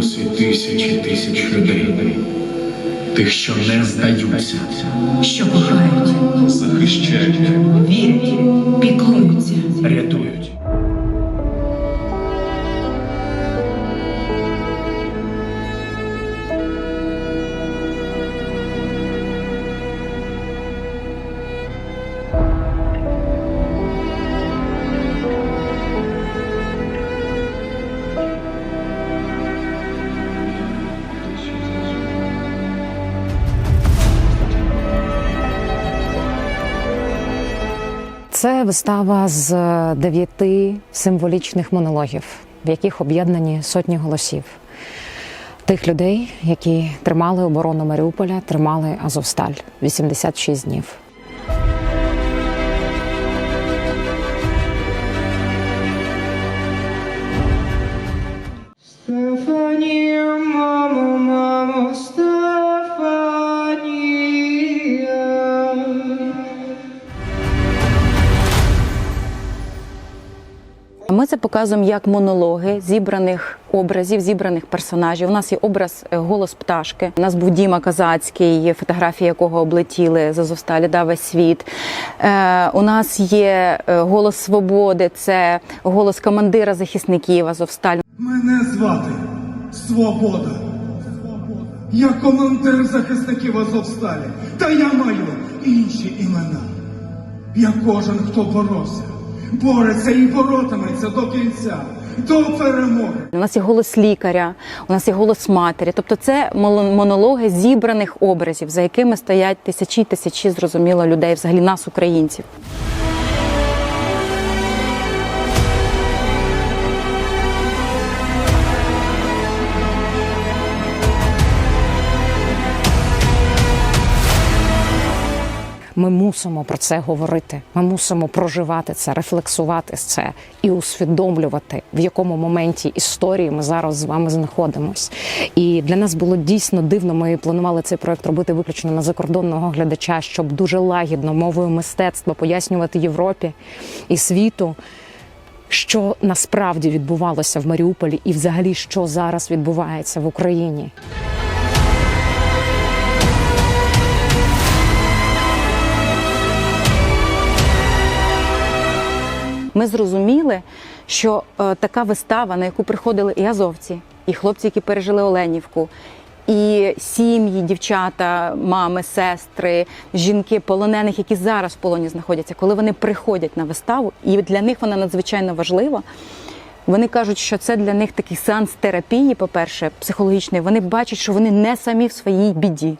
голосі тисячі тисяч людей, тих, що не здаються, що кохають, захищають, вірять, піклуються. рятують. Це вистава з дев'яти символічних монологів, в яких об'єднані сотні голосів тих людей, які тримали оборону Маріуполя, тримали Азовсталь 86 днів. Ми це показуємо як монологи зібраних образів, зібраних персонажів. У нас є образ е, голос пташки. У нас був Діма Казацький, фотографії якого облетіли з Азовсталі, весь світ. Е, у нас є е, голос свободи, це голос командира захисників Азовсталь. Мене звати Свобода. Я командир захисників Азовсталі. Та я маю інші імена. Я кожен, хто боровся, бореться і боротиметься до кінця, до перемоги. У нас є голос лікаря, у нас є голос матері. Тобто, це монологи зібраних образів, за якими стоять тисячі тисячі зрозуміло людей, взагалі нас, українців. Ми мусимо про це говорити. Ми мусимо проживати це, рефлексувати це і усвідомлювати, в якому моменті історії ми зараз з вами знаходимось. І для нас було дійсно дивно. Ми планували цей проект робити виключно на закордонного глядача, щоб дуже лагідно мовою мистецтва пояснювати Європі і світу. Що насправді відбувалося в Маріуполі, і взагалі що зараз відбувається в Україні? Ми зрозуміли, що е, така вистава, на яку приходили і азовці, і хлопці, які пережили Оленівку, і сім'ї, дівчата, мами, сестри, жінки полонених, які зараз в полоні знаходяться, коли вони приходять на виставу, і для них вона надзвичайно важлива. Вони кажуть, що це для них такий сеанс терапії, по-перше, психологічний. Вони бачать, що вони не самі в своїй біді.